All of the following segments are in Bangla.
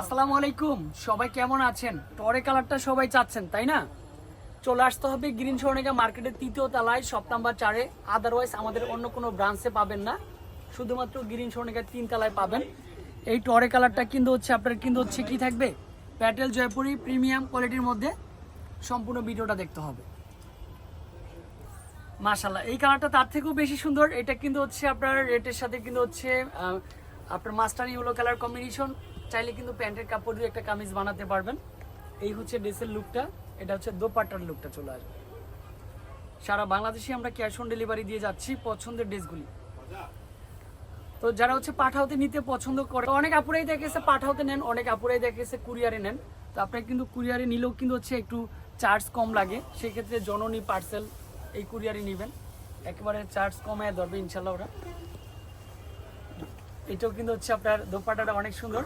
আসসালামু আলাইকুম। সবাই কেমন আছেন? টরে কালারটা সবাই চাচ্ছেন, তাই না? চলে আসতে হবে গ্রিন স্বর্ণিকা মার্কেটের তৃতীয় তলায় সব নাম্বার চারে। আদারওয়াইজ আমাদের অন্য কোনো ব্রাঞ্চে পাবেন না। শুধুমাত্র গ্রিন স্বর্ণিকার তিন তলায় পাবেন। এই টরে কালারটা কিন্তু হচ্ছে, আপনার কিন্তু হচ্ছে কি থাকবে? প্যাটেল জয়পুরি প্রিমিয়াম কোয়ালিটির মধ্যে সম্পূর্ণ ভিডিওটা দেখতে হবে। মাশাল্লাহ এই কালারটা তার থেকেও বেশি সুন্দর। এটা কিন্তু হচ্ছে আপনার রেটের সাথে কিন্তু হচ্ছে আপনার মাস্টার ইউলো কালার কম্বিনেশন। চাইলে কিন্তু প্যান্টের কাপড় দিয়ে একটা কামিজ বানাতে পারবেন। এই হচ্ছে ড্রেসের লুকটা, এটা হচ্ছে দোপাট্টার লুকটা চলে আসবে। সারা বাংলাদেশে আমরা ক্যাশ অন ডেলিভারি দিয়ে যাচ্ছি পছন্দের ড্রেসগুলি। তো যারা হচ্ছে পাঠাওতে নিতে পছন্দ করে, অনেক আপুরাই দেখেছে পাঠাওতে নেন, অনেক আপুরাই দেখেছে কুরিয়ারে নেন। তো আপনার কিন্তু কুরিয়ারে নিলেও কিন্তু হচ্ছে একটু চার্জ কম লাগে। সেক্ষেত্রে জননী পার্সেল এই কুরিয়ারে নেবেন। একেবারে চার্জ কমায় ধরবে ইনশাল্লাহ ওরা। এটাও কিন্তু হচ্ছে আপনার দোপাটাটা অনেক সুন্দর।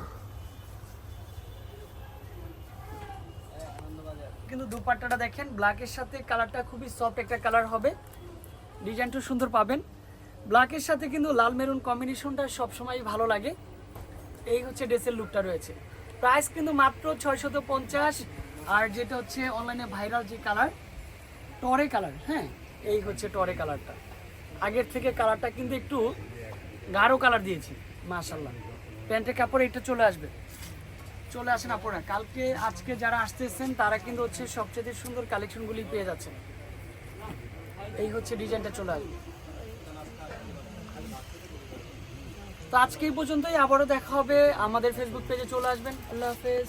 কিন্তু দুপাট্টাটা দেখেন ব্ল্যাকের সাথে কালারটা খুবই সফট একটা কালার হবে। ডিজাইনটা সুন্দর পাবেন। ব্ল্যাকের সাথে কিন্তু লাল মেরুন কম্বিনেশনটা সবসময় ভালো লাগে। এই হচ্ছে ড্রেসের লুকটা রয়েছে। প্রাইস কিন্তু মাত্র ছয়শত পঞ্চাশ। আর যেটা হচ্ছে অনলাইনে ভাইরাল যে কালার টরে কালার হ্যাঁ? এই হচ্ছে টরে কালারটা আগের থেকে কালারটা কিন্তু একটু গাঢ় কালার দিয়েছি মাশাল্লাহ প্যান্টের কাপড় এটা চলে আসবে। চলে আসেন আপনারা কালকে, আজকে যারা আসতেছেন তারা কিন্তু হচ্ছে সবচেয়ে সুন্দর কালেকশনগুলি পেয়ে যাচ্ছেন। এই হচ্ছে ডিজাইনটা চলে আসবে। তো আজকে পর্যন্তই। আবারও দেখা হবে। আমাদের ফেসবুক পেজে চলে আসবেন। আল্লাহ হাফেজ।